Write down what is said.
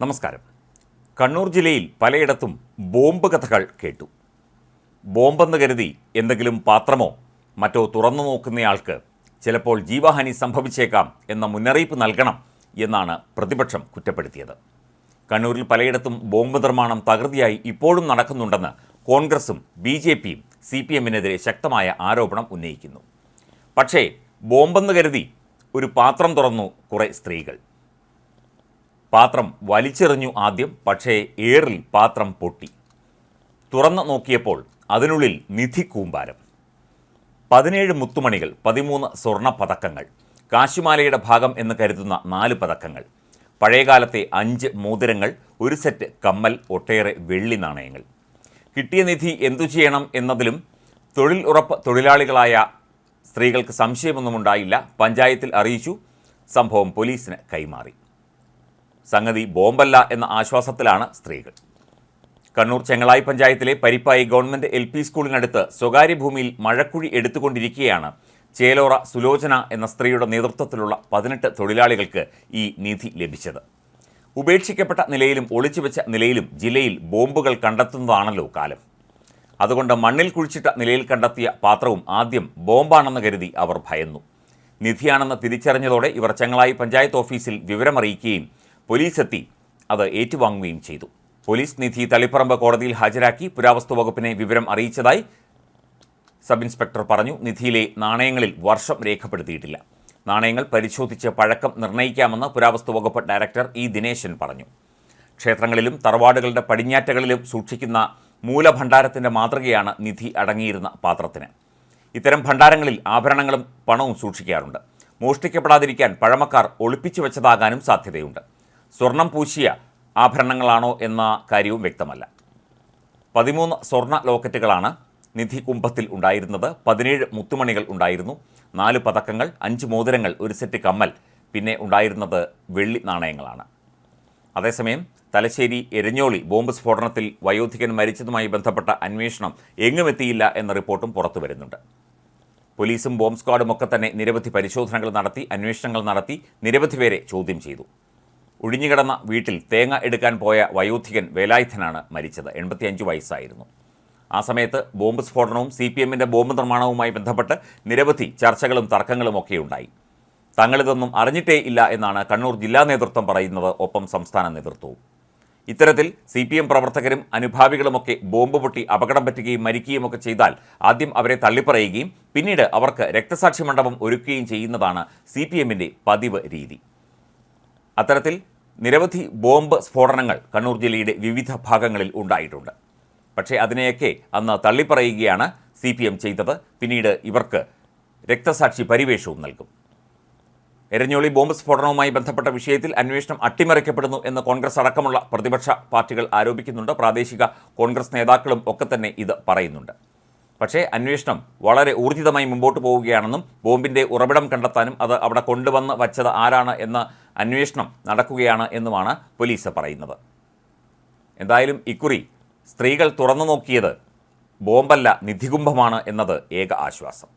നമസ്കാരം. കണ്ണൂർ ജില്ലയിൽ പലയിടത്തും ബോംബ് കഥകൾ കേട്ടു. ബോംബെന്ന് കരുതി എന്തെങ്കിലും പാത്രമോ മറ്റോ തുറന്നു നോക്കുന്നയാൾക്ക് ചിലപ്പോൾ ജീവഹാനി സംഭവിച്ചേക്കാം എന്ന മുന്നറിയിപ്പ് നൽകണം എന്നാണ് പ്രതിപക്ഷം കുറ്റപ്പെടുത്തിയത്. കണ്ണൂരിൽ പലയിടത്തും ബോംബ് നിർമ്മാണം തകൃതിയായി ഇപ്പോഴും നടക്കുന്നുണ്ടെന്ന് കോൺഗ്രസും ബി ജെ പിയും സി പി എമ്മിനെതിരെ ശക്തമായ ആരോപണം ഉന്നയിക്കുന്നു. പക്ഷേ ബോംബെന്ന് കരുതി ഒരു പാത്രം തുറന്നു കുറേ സ്ത്രീകൾ. പാത്രം വലിച്ചെറിഞ്ഞു ആദ്യം പക്ഷേ ഏറിൽ പാത്രം പൊട്ടി. തുറന്നു നോക്കിയപ്പോൾ അതിനുള്ളിൽ നിധി കൂമ്പാരം. പതിനേഴ് മുത്തുമണികൾ പതിമൂന്ന് സ്വർണ പതക്കങ്ങൾ കാശിമാലയുടെ ഭാഗം എന്ന് കരുതുന്ന നാല് പതക്കങ്ങൾ പഴയകാലത്തെ അഞ്ച് മോതിരങ്ങൾ ഒരു സെറ്റ് കമ്മൽ ഒട്ടേറെ വെള്ളി നാണയങ്ങൾ. കിട്ടിയ നിധി എന്തു ചെയ്യണം എന്നതിലും തൊഴിൽ ഉറപ്പ് തൊഴിലാളികളായ സ്ത്രീകൾക്ക് സംശയമൊന്നുമുണ്ടായില്ല. പഞ്ചായത്തിൽ അറിയിച്ചു. സംഭവം പോലീസിന് കൈമാറി. സംഗതി ബോംബല്ല എന്ന ആശ്വാസത്തിലാണ് സ്ത്രീകൾ. കണ്ണൂർ ചെങ്ങളായി പഞ്ചായത്തിലെ പരിപ്പായി ഗവൺമെന്റ് എൽ പി സ്കൂളിനടുത്ത് സ്വകാര്യ ഭൂമിയിൽ മഴക്കുഴി എടുത്തുകൊണ്ടിരിക്കുകയാണ് ചേലോറ സുലോചന എന്ന സ്ത്രീയുടെ നേതൃത്വത്തിലുള്ള പതിനെട്ട് തൊഴിലാളികൾക്ക് ഈ നിധി ലഭിച്ചത്. ഉപേക്ഷിക്കപ്പെട്ട നിലയിലും ഒളിച്ചുവെച്ച നിലയിലും ജില്ലയിൽ ബോംബുകൾ കണ്ടെത്തുന്നതാണല്ലോ കാലം. അതുകൊണ്ട് മണ്ണിൽ കുഴിച്ചിട്ട നിലയിൽ കണ്ടെത്തിയ പാത്രവും ആദ്യം ബോംബാണെന്ന് കരുതി അവർ ഭയന്നു. നിധിയാണെന്ന് തിരിച്ചറിഞ്ഞതോടെ ഇവർ ചെങ്ങളായി പഞ്ചായത്ത് ഓഫീസിൽ വിവരമറിയിക്കുകയും പോലീസ് എത്തി അത് ഏറ്റുവാങ്ങുകയും ചെയ്തു. പോലീസ് നിധി തളിപ്പറമ്പ് കോടതിയിൽ ഹാജരാക്കി പുരാവസ്തു വകുപ്പിനെ വിവരം അറിയിച്ചതായി സബ് ഇൻസ്പെക്ടർ പറഞ്ഞു. നിധിയിലെ നാണയങ്ങളിൽ വർഷം രേഖപ്പെടുത്തിയിട്ടില്ല. നാണയങ്ങൾ പരിശോധിച്ച് പഴക്കം നിർണയിക്കാമെന്ന് പുരാവസ്തു വകുപ്പ് ഡയറക്ടർ ഇ ദിനേശൻ പറഞ്ഞു. ക്ഷേത്രങ്ങളിലും തറവാടുകളുടെ പടിഞ്ഞാറ്റകളിലും സൂക്ഷിക്കുന്ന മൂലഭണ്ഡാരത്തിന്റെ മാതൃകയാണ് നിധി അടങ്ങിയിരുന്ന പാത്രത്തിന്. ഇത്തരം ഭണ്ഡാരങ്ങളിൽ ആഭരണങ്ങളും പണവും സൂക്ഷിക്കാറുണ്ട്. മോഷ്ടിക്കപ്പെടാതിരിക്കാൻ പഴമക്കാർ ഒളിപ്പിച്ചു വെച്ചതാകാനും സാധ്യതയുണ്ട്. സ്വർണം പൂശിയ ആഭരണങ്ങളാണോ എന്ന കാര്യവും വ്യക്തമല്ല. പതിമൂന്ന് സ്വർണ ലോക്കറ്റുകളാണ് നിധി കുംഭത്തിൽ ഉണ്ടായിരുന്നത്. പതിനേഴ് മുത്തുമണികൾ ഉണ്ടായിരുന്നു. നാല് പതക്കങ്ങൾ അഞ്ച് മോതിരങ്ങൾ ഒരു സെറ്റ് കമ്മൽ പിന്നെ ഉണ്ടായിരുന്നത് വെള്ളി നാണയങ്ങളാണ്. അതേസമയം തലശ്ശേരി എരഞ്ഞോളി ബോംബ് സ്ഫോടനത്തിൽ വയോധികൻ മരിച്ചതുമായി ബന്ധപ്പെട്ട അന്വേഷണം എങ്ങുമെത്തിയില്ല എന്ന റിപ്പോർട്ടും പുറത്തു വരുന്നുണ്ട്. പോലീസും ബോംബ് സ്ക്വാഡും ഒക്കെ തന്നെ നിരവധി പരിശോധനകൾ നടത്തി അന്വേഷണങ്ങൾ നടത്തി നിരവധി പേരെ ചോദ്യം ചെയ്തു. ഒഴിഞ്ഞുകിടന്ന വീട്ടിൽ തേങ്ങ എടുക്കാൻ പോയ വയോധികൻ വേലായുധനാണ് മരിച്ചത്. എൺപത്തിയഞ്ച് വയസ്സായിരുന്നു. ആ സമയത്ത് ബോംബ് സ്ഫോടനവും സി പി എമ്മിന്റെ ബോംബ് നിർമ്മാണവുമായി ബന്ധപ്പെട്ട് നിരവധി ചർച്ചകളും തർക്കങ്ങളും ഒക്കെ ഉണ്ടായി. തങ്ങളിതൊന്നും അറിഞ്ഞിട്ടേ ഇല്ല എന്നാണ് കണ്ണൂർ ജില്ലാ നേതൃത്വം പറയുന്നത് ഒപ്പം സംസ്ഥാന നേതൃത്വവും. ഇത്തരത്തിൽ സി പി എം പ്രവർത്തകരും അനുഭാവികളുമൊക്കെ ബോംബ് പൊട്ടി അപകടം പറ്റുകയും മരിക്കുകയും ഒക്കെ ചെയ്താൽ ആദ്യം അവരെ തള്ളിപ്പറയുകയും പിന്നീട് അവർക്ക് രക്തസാക്ഷി മണ്ഡപം ഒരുക്കുകയും ചെയ്യുന്നതാണ് സി പി എമ്മിന്റെ പതിവ് രീതി. അത്തരത്തിൽ നിരവധി ബോംബ് സ്ഫോടനങ്ങൾ കണ്ണൂർ ജില്ലയുടെ വിവിധ ഭാഗങ്ങളിൽ ഉണ്ടായിട്ടുണ്ട്. പക്ഷേ അതിനെയൊക്കെ അന്ന് തള്ളിപ്പറയുകയാണ് സി പി എം ചെയ്തത്. പിന്നീട് ഇവർക്ക് രക്തസാക്ഷി പരിവേഷവും നൽകും. എരഞ്ഞോളി ബോംബ് സ്ഫോടനവുമായി ബന്ധപ്പെട്ട വിഷയത്തിൽ അന്വേഷണം അട്ടിമറിക്കപ്പെടുന്നു എന്ന് കോൺഗ്രസ് അടക്കമുള്ള പ്രതിപക്ഷ പാർട്ടികൾ ആരോപിക്കുന്നുണ്ട്. പ്രാദേശിക കോൺഗ്രസ് നേതാക്കളും ഒക്കെ തന്നെ ഇത് പറയുന്നുണ്ട്. പക്ഷേ അന്വേഷണം വളരെ ഊർജിതമായി മുമ്പോട്ട് പോവുകയാണെന്നും ബോംബിന്റെ ഉറവിടം കണ്ടെത്താനും അത് അവിടെ കൊണ്ടുവന്ന് വച്ചത് ആരാണ് എന്ന അന്വേഷണം നടക്കുകയാണ് എന്നുമാണ് പോലീസ് പറയുന്നത്. എന്തായാലും ഇക്കുറി സ്ത്രീകൾ തുറന്നു നോക്കിയത് ബോംബല്ല നിധികുംഭമാണ് എന്നത് ഏക ആശ്വാസം.